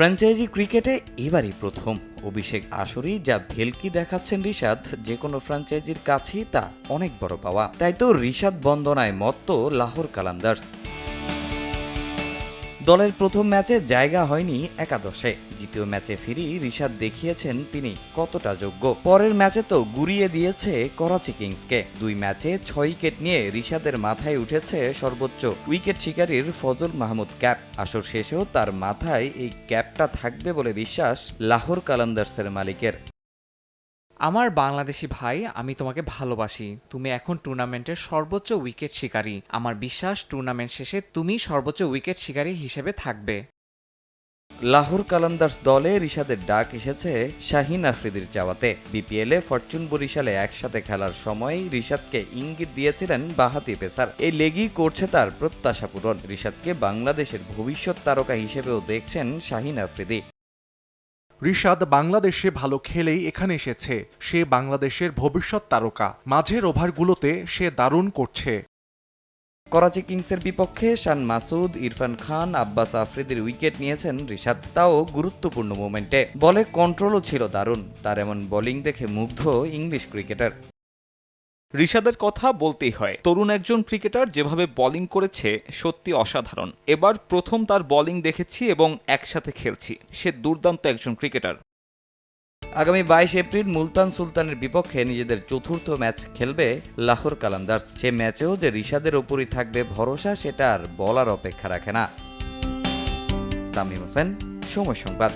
Franchise ক্রিকেটে এবারই প্রথম। অভিষেক আসরেই যা ভেলকি দেখাচ্ছেন রিশাদ যে কোনো ফ্র্যাঞ্চাইজির কাছেই তা অনেক বড় পাওয়া। তাই তো রিশাদ বন্দনায় মত্ত লাহোর কালান্দার্স। দলের প্রথম ম্যাচে জায়গা হয়নি একাদশে। দ্বিতীয় ম্যাচে ফিরি রিশাদ দেখিয়েছেন তিনি কতটা যোগ্য। পরের ম্যাচে তো গুড়িয়ে দিয়েছে করাচি কিংসকে। দুই ম্যাচে ছয় উইকেট নিয়ে রিশাদের মাথায় উঠেছে সর্বোচ্চ উইকেট শিকারীর ফজল মাহমুদ ক্যাপ। আসর শেষেও তার মাথায় এই ক্যাপটা থাকবে বলে বিশ্বাস লাহোর কালান্দার্সের মালিকের। আমার বাংলাদেশি ভাই, আমি তোমাকে ভালোবাসি। তুমি এখন টুর্নামেন্টের সর্বোচ্চ উইকেট শিকারী। আমার বিশ্বাস, টুর্নামেন্ট শেষে তুমি সর্বোচ্চ উইকেট শিকারী হিসেবে থাকবে। লাহোর কালান্দার্স দলে রিশাদের ডাক এসেছে শাহিন আফ্রিদির চাওয়াতে। বিপিএলে ফরচুন বরিশালে একসাথে খেলার সময় রিশাদকে ইঙ্গিত দিয়েছিলেন বাহাতি পেসার। এই লেগই করছে তার প্রত্যাশা পূরণ। রিশাদকে বাংলাদেশের ভবিষ্যৎ তারকা হিসেবেও দেখছেন শাহিন আফ্রিদি। রিশাদ বাংলাদেশে ভালো খেলেই এখানে এসেছে। সে বাংলাদেশের ভবিষ্যৎ তারকা। মাঝের ওভারগুলোতে সে দারুণ করছে। করাচি কিংসের বিপক্ষে শান মাসুদ, ইরফান খান, আব্বাস আফ্রিদির উইকেট নিয়েছেন রিশাদ। তাও গুরুত্বপূর্ণ মোমেন্টে। বলে কন্ট্রোলও ছিল দারুণ। তার এমন বোলিং দেখে মুগ্ধ ইংলিশ ক্রিকেটার। ঋষাদের কথা বলতেই হয়। তরুণ একজন ক্রিকেটার যেভাবে বোলিং করেছে, সত্যি অসাধারণ। এবার প্রথম তার বোলিং দেখেছি এবং একসাথে খেলছি। সে দুর্দান্ত একজন ক্রিকেটার। আগামী বাইশ এপ্রিল মুলতান সুলতানের বিপক্ষে নিজেদের চতুর্থ ম্যাচ খেলবে লাহোর কালান্দার্স। সে ম্যাচেও যে রিশাদের ওপরই থাকবে ভরসা, সেটা আর বলার অপেক্ষা রাখে না। তামিম হোসেন, সময় সংবাদ।